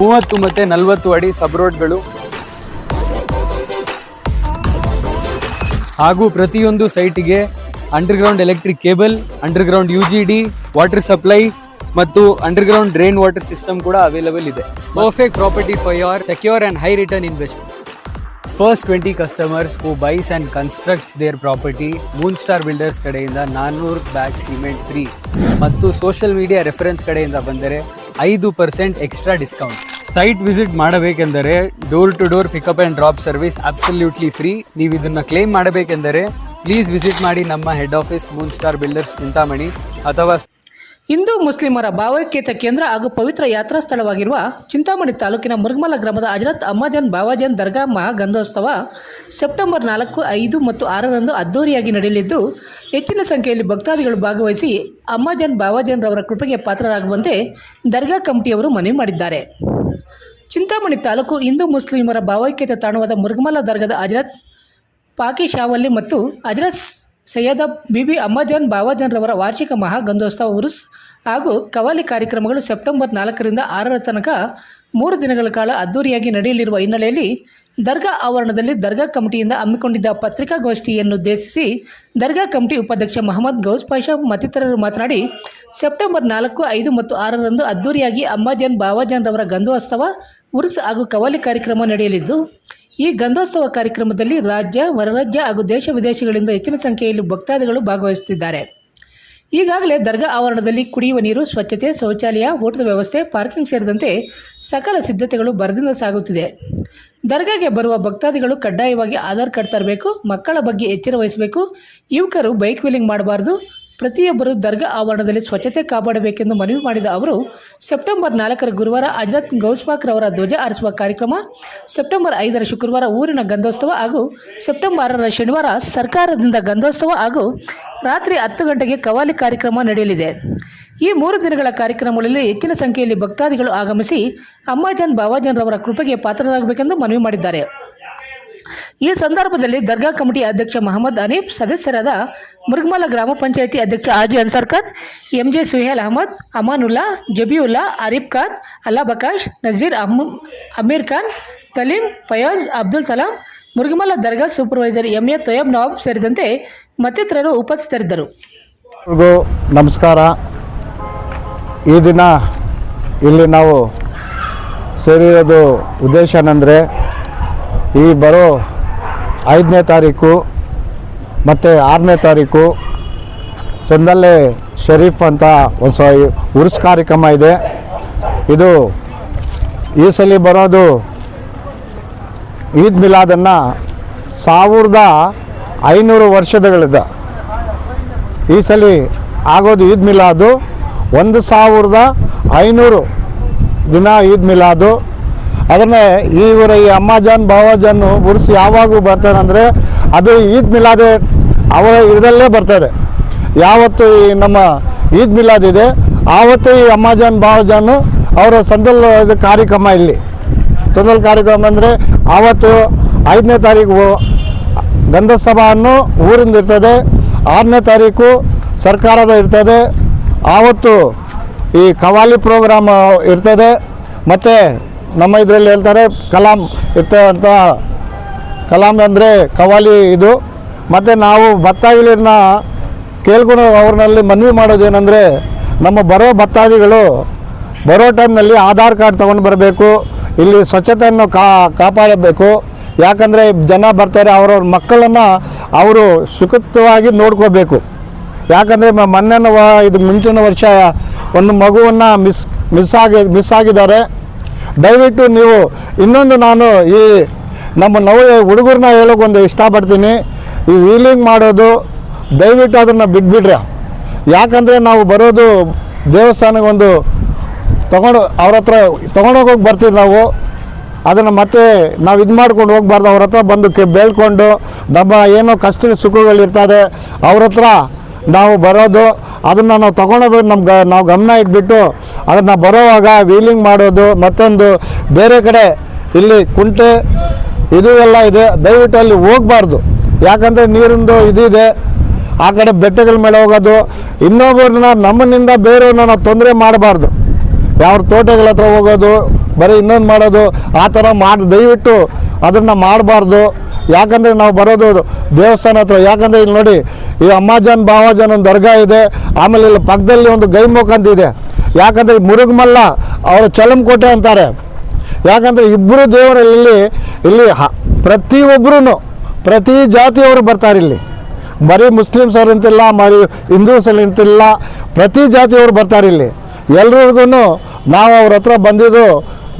ಮೂವತ್ತು ಮತ್ತೆ ನಲವತ್ತು ಅಡಿ ಸಬ್ ರೋಡ್ಗಳು ಹಾಗೂ ಪ್ರತಿಯೊಂದು ಸೈಟಿಗೆ underground electric cable, underground U G D, water supply ಮತ್ತು ಅಂಡರ್ಗ್ರೌಂಡ್ ಡ್ರೈನ್ ವಾಟರ್ ಸಿಸ್ಟಮ್ ಕೂಡ ಅವೈಲಬಲ್ ಇದೆ. Perfect property for your secure and high return investment first twenty customers who buys and constructs their property Moon Star Builders ಕಡೆಯಿಂದ ನಾನ್ನೂರು bag cement free ಮತ್ತು social media reference ಕಡೆಯಿಂದ ಬಂದರೆ ಐದು percent extra discount site visit ಮಾಡಬೇಕೆಂದರೆ door to door pickup and drop service absolutely free. ನೀವು ಇದನ್ನು claim ಮಾಡಬೇಕೆಂದರೆ ಪ್ಲೀಸ್ ವಿಸಿಟ್ ಮಾಡಿ ನಮ್ಮ head office Moon Star Builders Chintamani ಅಥವಾ ಹಿಂದೂ ಮುಸ್ಲಿಮರ ಭಾವೈಕ್ಯತೆ ಕೇಂದ್ರ ಹಾಗೂ ಪವಿತ್ರ ಯಾತ್ರಾ ಸ್ಥಳವಾಗಿರುವ ಚಿಂತಾಮಣಿ ತಾಲೂಕಿನ ಮುರುಗಮಲ ಗ್ರಾಮದ ಅಜರತ್ ಅಮ್ಮಾಜನ್ ಬಾವಾಜನ್ ದರ್ಗಾ ಮಹಾಗಂಧೋತ್ಸವ ಸೆಪ್ಟೆಂಬರ್ ನಾಲ್ಕು, ಐದು ಮತ್ತು ಆರರಂದು ಅದ್ದೂರಿಯಾಗಿ ನಡೆಯಲಿದ್ದು, ಹೆಚ್ಚಿನ ಸಂಖ್ಯೆಯಲ್ಲಿ ಭಕ್ತಾದಿಗಳು ಭಾಗವಹಿಸಿ ಅಮ್ಮಾಜನ್ ಬಾವಾಜನ್ರವರ ಕೃಪೆಗೆ ಪಾತ್ರರಾಗುವಂತೆ ದರ್ಗಾ ಕಮಿಟಿಯವರು ಮನವಿ ಮಾಡಿದ್ದಾರೆ. ಚಿಂತಾಮಣಿ ತಾಲೂಕು ಹಿಂದೂ ಮುಸ್ಲಿಮರ ಭಾವೈಕ್ಯತೆ ತಾಣವಾದ ಮುರುಗಮಲ ದರ್ಗದ ಹಜರತ್ ಪಾಕಿ ಶಾವಲ್ಲಿ ಮತ್ತು ಹಜರತ್ ಸೈಯದ ಬಿಬಿ ಅಮ್ಮಜಾನ್ ಬಾವಾಜಾನ್ ರವರ ವಾರ್ಷಿಕ ಮಹಾಗಂಧೋತ್ಸವ ಉರುಸ್ ಹಾಗೂ ಕವಾಲಿ ಕಾರ್ಯಕ್ರಮಗಳು ಸೆಪ್ಟೆಂಬರ್ ನಾಲ್ಕರಿಂದ ಆರರ ತನಕ ಮೂರು ದಿನಗಳ ಕಾಲ ಅದ್ದೂರಿಯಾಗಿ ನಡೆಯಲಿರುವ ಹಿನ್ನೆಲೆಯಲ್ಲಿ ದರ್ಗಾ ಆವರಣದಲ್ಲಿ ದರ್ಗಾ ಕಮಿಟಿಯಿಂದ ಹಮ್ಮಿಕೊಂಡಿದ್ದ ಪತ್ರಿಕಾಗೋಷ್ಠಿಯನ್ನು ಉದ್ದೇಶಿಸಿ ದರ್ಗಾ ಕಮಿಟಿ ಉಪಾಧ್ಯಕ್ಷ ಮಹಮ್ಮದ್ ಗೌಸ್ ಪಾಷಾ ಮತ್ತಿತರರು ಮಾತನಾಡಿ, ಸೆಪ್ಟೆಂಬರ್ ನಾಲ್ಕು, ಐದು ಮತ್ತು ಆರರಂದು ಅದ್ದೂರಿಯಾಗಿ ಅಮ್ಮಾಜಾನ್ ಬಾವಾಜಾನ್ ರವರ ಗಂಧೋತ್ಸವ ಉರುಸ್ ಹಾಗೂ ಕವಾಲಿ ಕಾರ್ಯಕ್ರಮ ನಡೆಯಲಿದ್ದು ಈ ಗಂಧೋತ್ಸವ ಕಾರ್ಯಕ್ರಮದಲ್ಲಿ ರಾಜ್ಯ ಹೊರರಾಜ್ಯ ಹಾಗೂ ದೇಶ ವಿದೇಶಗಳಿಂದ ಹೆಚ್ಚಿನ ಸಂಖ್ಯೆಯಲ್ಲಿ ಭಕ್ತಾದಿಗಳು ಭಾಗವಹಿಸುತ್ತಿದ್ದಾರೆ. ಈಗಾಗಲೇ ದರ್ಗಾ ಆವರಣದಲ್ಲಿ ಕುಡಿಯುವ ನೀರು, ಸ್ವಚ್ಛತೆ, ಶೌಚಾಲಯ ಊಟದ ವ್ಯವಸ್ಥೆ, ಪಾರ್ಕಿಂಗ್ ಸೇರಿದಂತೆ ಸಕಲ ಸಿದ್ಧತೆಗಳು ಭರದಿಂದ ಸಾಗುತ್ತಿದೆ. ದರ್ಗಾಗೆ ಬರುವ ಭಕ್ತಾದಿಗಳು ಕಡ್ಡಾಯವಾಗಿ ಆಧಾರ್ ಕಾರ್ಡ್ ತರಬೇಕು, ಮಕ್ಕಳ ಬಗ್ಗೆ ಎಚ್ಚರ ವಹಿಸಬೇಕು, ಯುವಕರು ಬೈಕ್ ವೀಲಿಂಗ್ ಮಾಡಬಾರದು ಪ್ರತಿಯೊಬ್ಬರು ದರ್ಗಾ ಆವರಣದಲ್ಲಿ ಸ್ವಚ್ಛತೆ ಕಾಪಾಡಬೇಕೆಂದು ಮನವಿ ಮಾಡಿದ ಅವರು, ಸೆಪ್ಟೆಂಬರ್ ನಾಲ್ಕರ ಗುರುವಾರ ಅಜರತ್ ಗೌಸ್ಪಾಕ್ ರವರ ಧ್ವಜ ಆರಿಸುವ ಕಾರ್ಯಕ್ರಮ, ಸೆಪ್ಟೆಂಬರ್ ಐದರ ಶುಕ್ರವಾರ ಊರಿನ ಗಂಧೋತ್ಸವ ಹಾಗೂ ಸೆಪ್ಟೆಂಬರ್ ಆರರ ಶನಿವಾರ ಸರ್ಕಾರದಿಂದ ಗಂಧೋತ್ಸವ ಹಾಗೂ ರಾತ್ರಿ ಹತ್ತು ಗಂಟೆಗೆ ಕವಾಲಿ ಕಾರ್ಯಕ್ರಮ ನಡೆಯಲಿದೆ. ಈ ಮೂರು ದಿನಗಳ ಕಾರ್ಯಕ್ರಮಗಳಲ್ಲಿ ಹೆಚ್ಚಿನ ಸಂಖ್ಯೆಯಲ್ಲಿ ಭಕ್ತಾದಿಗಳು ಆಗಮಿಸಿ, ಅಮ್ಮಾಜಾನ್ ಬಾವಾಜಾನ್ ರವರ ಕೃಪೆಗೆ ಪಾತ್ರರಾಗಬೇಕೆಂದು ಮನವಿ ಮಾಡಿದ್ದಾರೆ. ಈ ಸಂದರ್ಭದಲ್ಲಿ ದರ್ಗಾ ಕಮಿಟಿ ಅಧ್ಯಕ್ಷ ಮಹಮ್ಮದ್ ಅನೀಫ್, ಸದಸ್ಯರಾದ ಮೃಗಮಲ ಗ್ರಾಮ ಪಂಚಾಯಿತಿ ಅಧ್ಯಕ್ಷ Aji Khan MJ Suhail Ahmed, Amanullah Zabiullah Arif Khan, Allah Baksh, Nazir uh Amir Khan, Taleem, Fayaz Abdul Salam Murugamala Dargah supervisor M A Toyab Nawab ಸೇರಿದಂತೆ ಮತ್ತಿತರರು ಉಪಸ್ಥಿತರಿದ್ದರು. ನಮಸ್ಕಾರ. ಈ ದಿನ ಇಲ್ಲಿ ನಾವು ಸೇರಿರೋದು ಉದ್ದೇಶ ಏನಂದರೆ ಈ ಬರೋ ಐದನೇ ತಾರೀಕು ಮತ್ತು ಆರನೇ ತಾರೀಕು ಚಂದಲ್ಲೇ ಶರೀಫ್ ಅಂತ ಒಂದು ಉರ್ಸ್ ಕಾರ್ಯಕ್ರಮ ಇದೆ. ಇದು ಈ ಸಲ ಬರೋದು ಈದ್ ಮಿಲಾದನ್ನು ಸಾವಿರದ ಐನೂರು ವರ್ಷದಗಳಿದೆ. ಈ ಸಲ ಆಗೋದು ಈದ್ ಮಿಲಾದು ಒಂದು ಸಾವಿರದ ಐನೂರು ದಿನ ಈದ್ ಮಿಲಾದು. ಅದನ್ನೇ ಇವರ ಈ ಅಮ್ಮಾಜಾನ್ ಬಾವಾಜಾನ್ ಉರ್ಸ್ ಯಾವಾಗ ಬರ್ತಾರೆ ಅಂದರೆ ಅದು ಈದ್ ಮಿಲಾದೆ ಅವರ ಇದರಲ್ಲೇ ಬರ್ತದೆ. ಯಾವತ್ತು ಈ ನಮ್ಮ ಈದ್ ಮಿಲಾದ್ ಇದೆ, ಆವತ್ತು ಈ ಅಮ್ಮಾಜಾನ್ ಬಾವಾಜಾನ್ ಅವರ ಸಂದಲ್ ಕಾರ್ಯಕ್ರಮ ಇಲ್ಲಿ. ಸಂದಲ್ ಕಾರ್ಯಕ್ರಮ ಅಂದರೆ ಆವತ್ತು ಐದನೇ ತಾರೀಕು ಗಂಧಸಭಾವನ್ನು ಊರಿಂದ ಇರ್ತದೆ, ಆರನೇ ತಾರೀಕು ಸರ್ಕಾರದ ಇರ್ತದೆ, ಆವತ್ತು ಈ ಕವಾಲಿ ಪ್ರೋಗ್ರಾಮ್ ಇರ್ತದೆ, ಮತ್ತು ನಮ್ಮ ಇದರಲ್ಲಿ ಹೇಳ್ತಾರೆ ಕಲಾಂ ಅಂತ. ಕಲಾಂ ಅಂದರೆ ಕವಾಲಿ ಇದು. ಮತ್ತು ನಾವು ಭತ್ತಾದಿಗಳನ್ನ ಕೇಳ್ಕೊಂಡು ಅವ್ರನ್ನಲ್ಲಿ ಮನವಿ ಮಾಡೋದೇನೆಂದರೆ ನಮ್ಮ ಬರೋ ಭತ್ತಾದಿಗಳು ಬರೋ ಟೈಮ್ನಲ್ಲಿ ಆಧಾರ್ ಕಾರ್ಡ್ ತೊಗೊಂಡು ಬರಬೇಕು. ಇಲ್ಲಿ ಸ್ವಚ್ಛತೆಯನ್ನು ಕಾಪಾಡಬೇಕು. ಯಾಕಂದರೆ ಜನ ಬರ್ತಾರೆ, ಅವರವ್ರ ಮಕ್ಕಳನ್ನು ಅವರು ಸುಖಿತವಾಗಿ ನೋಡ್ಕೋಬೇಕು. ಯಾಕಂದರೆ ಮೊನ್ನೆ ಇದು ಮುಂಚಿನ ವರ್ಷ ಒಂದು ಮಗುವನ್ನು ಮಿಸ್ ಮಿಸ್ ಆಗಿ, ಮಿಸ್ ಆಗಿದ್ದಾರೆ. ದಯವಿಟ್ಟು ನೀವು ಇನ್ನೊಂದು ನಾನು ಈ ನಮ್ಮ ನೋವು ಹುಡುಗರನ್ನ ಹೇಳೋಕೆ ಒಂದು ಇಷ್ಟಪಡ್ತೀನಿ. ಈ ವೀಲಿಂಗ್ ಮಾಡೋದು, ದಯವಿಟ್ಟು ಅದನ್ನು ಬಿಟ್ಬಿಡ್ರಿ. ಯಾಕಂದರೆ ನಾವು ಬರೋದು ದೇವಸ್ಥಾನಕ್ಕೆ ಒಂದು ತೊಗೊಂಡು ಅವ್ರ ಹತ್ರ ತೊಗೊಂಡೋಗೋಗಿ ಬರ್ತೀವಿ ನಾವು. ಅದನ್ನು ಮತ್ತೆ ನಾವು ಇದು ಮಾಡ್ಕೊಂಡು ಹೋಗ್ಬಾರ್ದು. ಅವ್ರ ಹತ್ರ ಬಂದು ಕೆ, ಬೇಳ್ಕೊಂಡು ನಮ್ಮ ಏನೋ ಕಷ್ಟ ಸುಖಗಳಿರ್ತದೆ ಅವ್ರ ಹತ್ರ ನಾವು ಬರೋದು, ಅದನ್ನು ನಾವು ತೊಗೊಂಡೋಗ್ಬೇಕು ನಮ್ಮ ಗ ನಾವು ಗಮನ ಇಟ್ಬಿಟ್ಟು ಅದನ್ನು ಬರೋವಾಗ ವೀಲಿಂಗ್ ಮಾಡೋದು, ಮತ್ತೊಂದು ಬೇರೆ ಕಡೆ ಇಲ್ಲಿ ಕುಂಟೆ, ಇದು ಎಲ್ಲ ಇದೆ. ದಯವಿಟ್ಟು ಅಲ್ಲಿ ಹೋಗಬಾರ್ದು. ಯಾಕಂದರೆ ನೀರಿಂದು ಇದಿದೆ. ಆ ಕಡೆ ಬೆಟ್ಟಗಳ ಮೇಲೆ ಹೋಗೋದು. ಇನ್ನೊಬ್ಬರನ್ನ ನಮ್ಮನಿಂದ ಬೇರೆಯವ್ರನ್ನ ನಾವು ತೊಂದರೆ ಮಾಡಬಾರ್ದು. ಯಾವ ತೋಟಗಳ ಹತ್ರ ಹೋಗೋದು, ಬರೀ ಇನ್ನೊಂದು ಮಾಡೋದು, ಆ ಥರ ಮಾಡಿ, ದಯವಿಟ್ಟು ಅದನ್ನು ಮಾಡಬಾರ್ದು. ಯಾಕಂದರೆ ನಾವು ಬರೋದು ದೇವಸ್ಥಾನ ಹತ್ರ. ಯಾಕಂದರೆ ಇಲ್ಲಿ ನೋಡಿ, ಈ ಅಮ್ಮಾಜನ್, ಬಾವಾಜನ್ ಒಂದು ದರ್ಗಾ ಇದೆ. ಆಮೇಲೆ ಇಲ್ಲಿ ಪಕ್ಕದಲ್ಲಿ ಒಂದು ಗೈಮುಖ ಅಂತ ಇದೆ. ಯಾಕಂದರೆ ಮುರುಗಮಲ್ಲ ಅವರು ಚಲಂಕೋಟೆ ಅಂತಾರೆ. ಯಾಕಂದರೆ ಇಬ್ಬರು ದೇವರಲ್ಲಿ ಇಲ್ಲಿ ಹ ಪ್ರತಿಯೊಬ್ಬರೂ ಪ್ರತಿ ಜಾತಿಯವರು ಬರ್ತಾರೆ ಇಲ್ಲಿ. ಬರೀ ಮುಸ್ಲಿಮ್ಸ್ ಅವ್ರು ಅಂತಿಲ್ಲ ಮರಿ ಹಿಂದೂಸ್ ಅಲ್ಲಿ ಅಂತಿಲ್ಲ, ಪ್ರತಿ ಜಾತಿಯವರು ಬರ್ತಾರೆ ಇಲ್ಲಿ. ಎಲ್ರಿಗೂ ನಾವು ಅವ್ರ ಹತ್ರ ಬಂದಿದ್ದು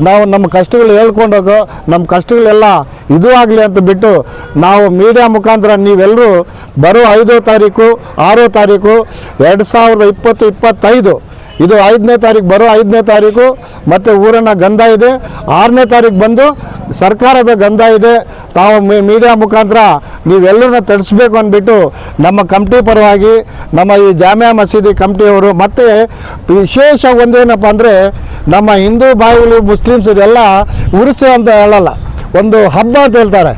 ನಾವು ನಮ್ಮ ಕಷ್ಟಗಳು ಹೇಳ್ಕೊಂಡೋಗೋ, ನಮ್ಮ ಕಷ್ಟಗಳೆಲ್ಲ ಇದು ಆಗಲಿ ಅಂತ ಬಿಟ್ಟು ನಾವು ಮೀಡಿಯಾ ಮುಖಾಂತರ ನೀವೆಲ್ಲರೂ ಬರೋ ಐದೋ ತಾರೀಕು, ಆರೋ ತಾರೀಕು, ಎರಡು ಸಾವಿರದ ಇಪ್ಪತ್ತು ಇಪ್ಪತ್ತೈದು ಇದು ಐದನೇ ತಾರೀಕು, ಬರೋ ಐದನೇ ತಾರೀಕು ಮತ್ತು ಊರನ್ನ ಗಂಧ ಇದೆ. ಆರನೇ ತಾರೀಕು ಬಂದು ಸರ್ಕಾರದ ಗಂಧ ಇದೆ. ತಾವು ಮೀಡಿಯಾ ಮುಖಾಂತರ ನೀವೆಲ್ಲರನ್ನ ತಡಿಸ್ಬೇಕು ಅಂದ್ಬಿಟ್ಟು ನಮ್ಮ ಕಮಿಟಿ ಪರವಾಗಿ ನಮ್ಮ ಈ ಜಾಮಿಯಾ ಮಸೀದಿ ಕಮಿಟಿಯವರು ಮತ್ತು ವಿಶೇಷ ಒಂದೇನಪ್ಪ ಅಂದರೆ ನಮ್ಮ ಹಿಂದೂ ಬಾಯಿಗಳು ಮುಸ್ಲಿಮ್ಸ್ ಇದೆಲ್ಲ ಉರುಸು ಅಂತ ಹೇಳಲ್ಲ. ಒಂದು ಹಬ್ಬ ಅಂತ ಹೇಳ್ತಾರೆ.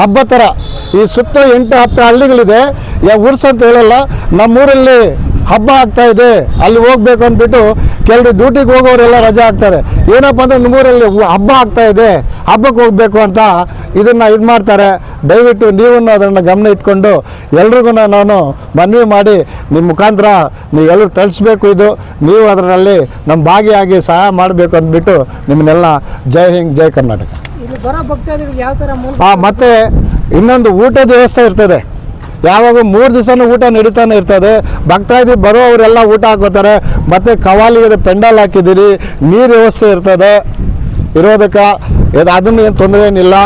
ಹಬ್ಬ ಥರ ಈ ಸುತ್ತ ಎಂಟು ಹತ್ತು ಹಳ್ಳಿಗಳಿದೆ. ಉರ್ಸ್ ಅಂತ ಹೇಳಲ್ಲ. ನಮ್ಮೂರಲ್ಲಿ ಹಬ್ಬ ಆಗ್ತಾ ಇದೆ ಅಲ್ಲಿ ಹೋಗ್ಬೇಕು ಅಂದ್ಬಿಟ್ಟು ಕೆಲವರು ಡ್ಯೂಟಿಗೆ ಹೋಗೋರೆಲ್ಲ ರಜೆ ಆಗ್ತಾರೆ ಏನಪ್ಪ ಅಂದರೆ ನಿಮ್ಮೂರಲ್ಲಿ ಹಬ್ಬ ಆಗ್ತಾ ಇದೆ ಹಬ್ಬಕ್ಕೆ ಹೋಗಬೇಕು ಅಂತ ಇದನ್ನು ಇದು ಮಾಡ್ತಾರೆ. ದಯವಿಟ್ಟು ನೀವು ಅದನ್ನು ಗಮನ ಇಟ್ಕೊಂಡು ಎಲ್ರಿಗೂ ನಾನು ಮನವಿ ಮಾಡಿ ನಿಮ್ಮ ಮುಖಾಂತರ ನೀವೆಲ್ಲರೂ ತಳಿಸ್ಬೇಕು ಇದು ನೀವು ಅದರಲ್ಲಿ ನಮ್ಮ ಭಾಗಿಯಾಗಿ ಸಹಾಯ ಮಾಡಬೇಕು ಅಂದ್ಬಿಟ್ಟು ನಿಮ್ಮನ್ನೆಲ್ಲ ಜೈ ಹಿಂದ್ ಜೈ ಕರ್ನಾಟಕ. ಹಾಂ ಮತ್ತೆ ಇನ್ನೊಂದು ಊಟದ ವ್ಯವಸ್ಥೆ ಇರ್ತದೆ. ಯಾವಾಗ ಮೂರು ದಿವಸನೂ ಊಟ ನಡೀತಾನೆ ಇರ್ತದೆ. ಭಕ್ತಾದಿ ಬರೋವರೆಲ್ಲ ಊಟ ಹಾಕೋತಾರೆ ಮತ್ತು ಕವಾಲಿಗೆ ಪೆಂಡಲ್ ಹಾಕಿದ್ದೀರಿ. ನೀರು ವ್ಯವಸ್ಥೆ ಇರ್ತದೆ. ಇರೋದಕ್ಕೆ ಇದು ಅದನ್ನು ಏನು ತೊಂದರೆ ಏನಿಲ್ಲ.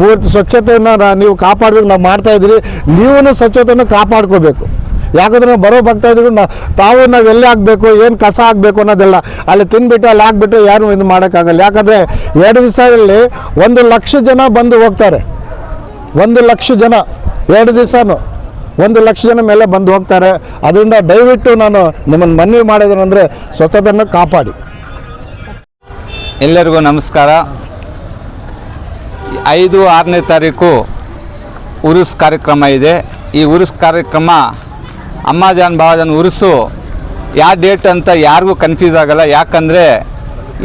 ಮೂರು ಸ್ವಚ್ಛತೆಯನ್ನು ನೀವು ಕಾಪಾಡಬೇಕು, ನಾವು ಮಾಡ್ತಾ ನೀವೂ ನೀವು ಸ್ವಚ್ಛತೆಯನ್ನು ಕಾಪಾಡ್ಕೋಬೇಕು. ಯಾಕಂದ್ರೆ ನಾವು ಬರೋ ಭಕ್ತಾದಿಗಳು ನಾ ತಾವು ನಾವು ಎಲ್ಲಿ ಹಾಕಬೇಕು, ಏನು ಕಸ ಹಾಕಬೇಕು ಅನ್ನೋದೆಲ್ಲ ಅಲ್ಲಿ ತಿನ್ಬಿಟ್ಟು ಅಲ್ಲಿ ಹಾಕ್ಬಿಟ್ಟು ಯಾರು ಇದು ಮಾಡೋಕ್ಕಾಗಲ್ಲ. ಯಾಕಂದರೆ ಎರಡು ದಿವಸದಲ್ಲಿ ಒಂದು ಲಕ್ಷ ಜನ ಬಂದು ಹೋಗ್ತಾರೆ. ಒಂದು ಲಕ್ಷ ಜನ. ಎರಡು ದಿವಸನೂ ಒಂದು ಲಕ್ಷ ಜನ ಮೇಲೆ ಬಂದು ಹೋಗ್ತಾರೆ. ಅದರಿಂದ ದಯವಿಟ್ಟು ನಾನು ನಿಮ್ಮನ್ನು ಮನವಿ ಮಾಡಿದ್ರೆ ಸ್ವಚ್ಛತೆಯನ್ನು ಕಾಪಾಡಿ. ಎಲ್ಲರಿಗೂ ನಮಸ್ಕಾರ. ಐದು, ಆರನೇ ತಾರೀಕು ಉರುಸ್ ಕಾರ್ಯಕ್ರಮ ಇದೆ. ಈ ಉರುಸ್ ಕಾರ್ಯಕ್ರಮ ಅಮ್ಮಾಜಾನ್ ಬಾಬಾಜಾನ್ ಉರುಸು ಯಾವ ಡೇಟ್ ಅಂತ ಯಾರಿಗೂ ಕನ್ಫ್ಯೂಸ್ ಆಗಲ್ಲ. ಯಾಕಂದರೆ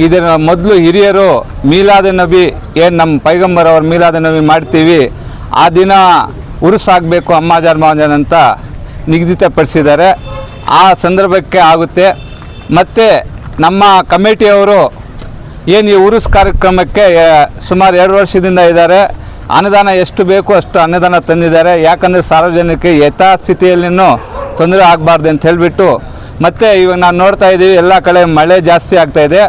ಇದರ ಮೊದಲು ಹಿರಿಯರು ಮೀಲಾದ ನಬಿ, ಏನು ನಮ್ಮ ಪೈಗಂಬರ್ ಅವ್ರ ಮೀಲಾದ ನಬಿ ಮಾಡ್ತೀವಿ. ಆ ದಿನ ಉರುಸ್ ಆಗಬೇಕು ಅಮ್ಮಾಜಾನ್ ಬಾವಾಜಾನ್ ಅಂತ ನಿಗದಿತಪಡಿಸಿದ್ದಾರೆ. ಆ ಸಂದರ್ಭಕ್ಕೆ ಆಗುತ್ತೆ. ಮತ್ತು ನಮ್ಮ ಕಮಿಟಿಯವರು ಏನು ಈ ಉರುಸ್ ಕಾರ್ಯಕ್ರಮಕ್ಕೆ ಸುಮಾರು ಎರಡು ವರ್ಷದಿಂದ ಇದ್ದಾರೆ. ಅನುದಾನ ಎಷ್ಟು ಬೇಕು ಅಷ್ಟು ಅನುದಾನ ತಂದಿದ್ದಾರೆ. ಯಾಕಂದರೆ ಸಾರ್ವಜನಿಕ ಯಥಾಸ್ಥಿತಿಯಲ್ಲಿನೂ ತೊಂದರೆ ಆಗಬಾರ್ದು ಅಂತ ಹೇಳಿಬಿಟ್ಟು, ಮತ್ತು ಇವಾಗ ನಾವು ನೋಡ್ತಾ ಇದ್ದೀವಿ, ಎಲ್ಲ ಕಡೆ ಮಳೆ ಜಾಸ್ತಿ ಆಗ್ತಾ ಇದೆ.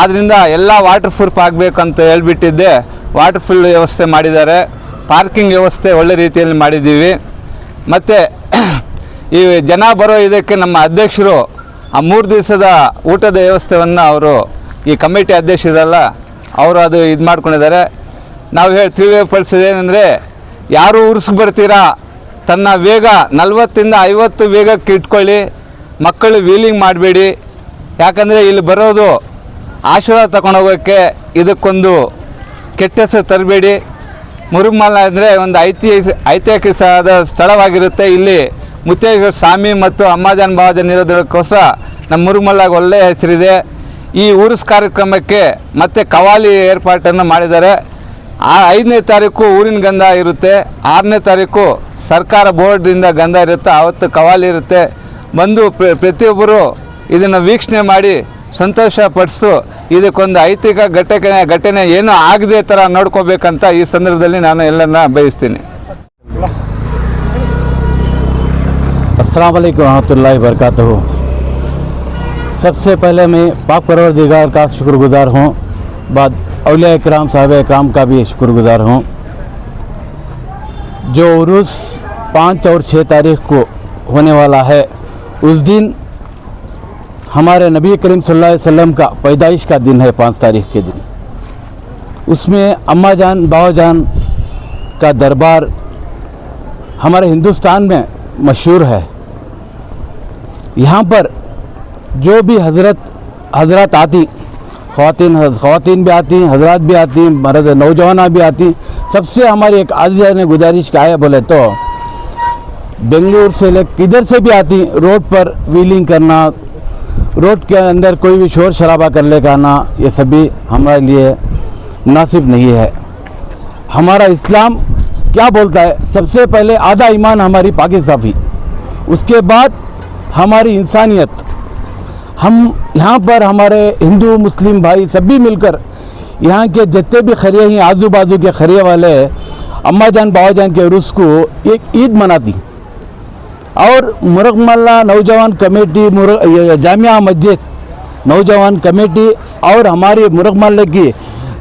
ಆದ್ದರಿಂದ ಎಲ್ಲ ವಾಟರ್ ಪ್ರೂಫ್ ಆಗಬೇಕಂತ ಹೇಳ್ಬಿಟ್ಟಿದ್ದೆ. ವಾಟರ್ ಫುಲ್ ವ್ಯವಸ್ಥೆ ಮಾಡಿದ್ದಾರೆ. ಪಾರ್ಕಿಂಗ್ ವ್ಯವಸ್ಥೆ ಒಳ್ಳೆ ರೀತಿಯಲ್ಲಿ ಮಾಡಿದ್ದೀವಿ. ಮತ್ತು ಈ ಜನ ಬರೋ ಇದಕ್ಕೆ ನಮ್ಮ ಅಧ್ಯಕ್ಷರು ಆ ಮೂರು ದಿವಸದ ಊಟದ ವ್ಯವಸ್ಥೆಯನ್ನು ಅವರು ಈ ಕಮಿಟಿ ಅಧ್ಯಕ್ಷರಲ್ಲ ಅವರು ಅದು ಇದು ಮಾಡ್ಕೊಂಡಿದ್ದಾರೆ. ನಾವು ಹೇಳಿ ತಿಳಿಯಪಡಿಸೋದು ಏನಂದರೆ, ಯಾರು ಉರ್ಸ್ಗೆ ಬರ್ತೀರಾ, ತನ್ನ ವೇಗ ನಲ್ವತ್ತಿಂದ ಐವತ್ತು ವೇಗಕ್ಕೆ ಇಟ್ಕೊಳ್ಳಿ, ಮಕ್ಕಳು ವೀಲಿಂಗ್ ಮಾಡಬೇಡಿ. ಯಾಕಂದರೆ ಇಲ್ಲಿ ಬರೋದು ಆಶೀರ್ವಾದ ತಗೊಂಡೋಗೋಕ್ಕೆ ಇದಕ್ಕೊಂದು ಕೆಟ್ಟ ಹೆಸರು ತರಬೇಡಿ. ಮುರುಮಲ ಅಂದರೆ ಒಂದು ಐತಿಹಾಸಿಕ ಐತಿಹಾಸಿಕವಾದ ಸ್ಥಳವಾಗಿರುತ್ತೆ. ಇಲ್ಲಿ ಮುತ್ತೇಶ್ವರ ಸ್ವಾಮಿ ಮತ್ತು ಅಮ್ಮಾಜಾನ್ ಭಾವಜನ್ ಇರೋದಕ್ಕೋಸ್ಕರ ನಮ್ಮ ಮುರುಮಲ್ಲಾಗ ಒಳ್ಳೆಯ ಹೆಸರಿದೆ. ಈ ಊರುಸ್ ಕಾರ್ಯಕ್ರಮಕ್ಕೆ ಮತ್ತೆ ಕವಾಲಿ ಏರ್ಪಾಟನ್ನು ಮಾಡಿದ್ದಾರೆ. ಆ ಐದನೇ ತಾರೀಕು ಊರಿನ ಗಂಧ ಇರುತ್ತೆ. ಆರನೇ ತಾರೀಕು ಸರ್ಕಾರ ಬೋರ್ಡ್ರಿಂದ ಗಂಧ ಇರುತ್ತೆ. ಆವತ್ತು ಕವಾಲಿ ಇರುತ್ತೆ. ಬಂದು ಪ್ರ- ಪ್ರತಿಯೊಬ್ಬರು ಇದನ್ನು ವೀಕ್ಷಣೆ ಮಾಡಿ ಸಂತೋಷ ಪಡಿಸ್ತು ಇದಕ್ಕೊಂದು ಐತಿಕ ಘಟನೆ ಘಟನೆ ಏನೂ ಆಗದೆ ಥರ ನೋಡ್ಕೋಬೇಕಂತ ಈ ಸಂದರ್ಭದಲ್ಲಿ ನಾನು ಎಲ್ಲರನ್ನ ಬಯಸ್ತೀನಿ अस्सलाम वालेकुम रहमतुल्लाहि वरकatuh सबसे पहले मैं पाक परवरदिगार का शुक्रगुजार हूँ बाद अलिया कराम साहब कराम का भी शुक्रगुजार हूँ जो उर्स पाँच और छः तारीख को होने वाला है उस दिन ہمارے نبی کریم صلی اللہ علیہ وسلم کا پیدائش کا دن ہے پانچ تاریخ کے دن۔ اس میں اماں جان باؤ جان کا دربار ہمارے ہندوستان میں مشہور ہے۔ یہاں پر جو بھی حضرت، حضرات آتی، خواتین خواتین بھی آتی ہیں حضرات بھی آتی ہیں مرد نوجوانہ بھی آتی، سب سے ہماری ایک عزیزہ نے گزارش کا ہے بولے تو، بنگلور سے لے کدھر سے بھی آتی، روڈ پر ویلنگ کرنا روڈ کے اندر کوئی بھی شور شرابہ کر لے آنا یہ سب بھی ہمارے لیے مناسب نہیں ہے۔ ہمارا اسلام کیا بولتا ہے؟ سب سے پہلے آدھا ایمان ہماری پاک صافی اس کے بعد ہماری انسانیت۔ ہم یہاں پر ہمارے ہندو، مسلم بھائی سب بھی مل کر یہاں کے جتنے بھی خریے ہیں، آزو بازو کے خریے والے اماں جان باؤ جان کے عرس کو ایک عید مناتی۔ اور مرغ ملا نوجوان کمیٹی مرغ جامعہ مسجد، نوجوان کمیٹی اور ہماری مرغ ملا کی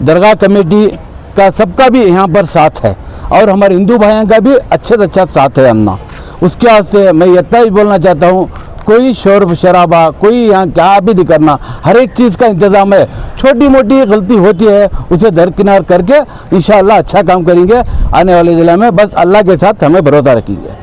درگاہ کمیٹی کا سب کا بھی یہاں پر ساتھ ہے اور ہمارے ہندو بھائیوں کا بھی اچھے سے اچھا ساتھ ہے اننا اس کے واسطے میں اتنا ہی بولنا چاہتا ہوں، کوئی شور شرابہ، کوئی یہاں کیا بھی نہیں کرنا۔ ہر ایک چیز کا انتظام ہے۔ چھوٹی موٹی غلطی ہوتی ہے، اسے درکنار کر کے انشاءاللہ اچھا کام کریں گے۔ آنے والے ضلع میں بس اللہ کے ساتھ ہمیں بھروسہ رکھیں گے۔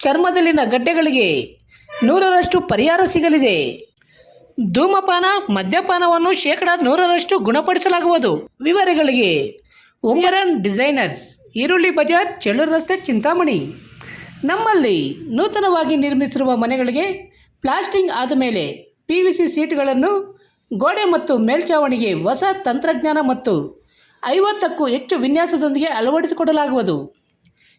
ಚರ್ಮದಲ್ಲಿನ ಗಡ್ಡೆಗಳಿಗೆ ನೂರರಷ್ಟು ಪರಿಹಾರ ಸಿಗಲಿದೆ. ಧೂಮಪಾನ, ಮದ್ಯಪಾನವನ್ನು ಶೇಕಡ ನೂರರಷ್ಟು ಗುಣಪಡಿಸಲಾಗುವುದು. ವಿವರಗಳಿಗೆ ಉಮರನ್ ಡಿಸೈನರ್ಸ್, ಈರುಳ್ಳಿ ಬಜಾರ್, ಚೆಳ್ಳೂರು ರಸ್ತೆ, ಚಿಂತಾಮಣಿ. ನಮ್ಮಲ್ಲಿ ನೂತನವಾಗಿ ನಿರ್ಮಿಸಿರುವ ಮನೆಗಳಿಗೆ ಪ್ಲಾಸ್ಟಿಂಗ್ ಆದ ಮೇಲೆ ಪಿ ವಿ ಸಿ ಸೀಟ್ಗಳನ್ನು ಗೋಡೆ ಮತ್ತು ಮೇಲ್ಛಾವಣಿಗೆ ಹೊಸ ತಂತ್ರಜ್ಞಾನ ಮತ್ತು ಐವತ್ತಕ್ಕೂ ಹೆಚ್ಚು ವಿನ್ಯಾಸದೊಂದಿಗೆ ಅಳವಡಿಸಿಕೊಡಲಾಗುವುದು.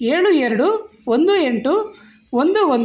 ಏಳು ಎರಡು ಒಂದು ಎಂಟು ಒಂದು ಒಂದು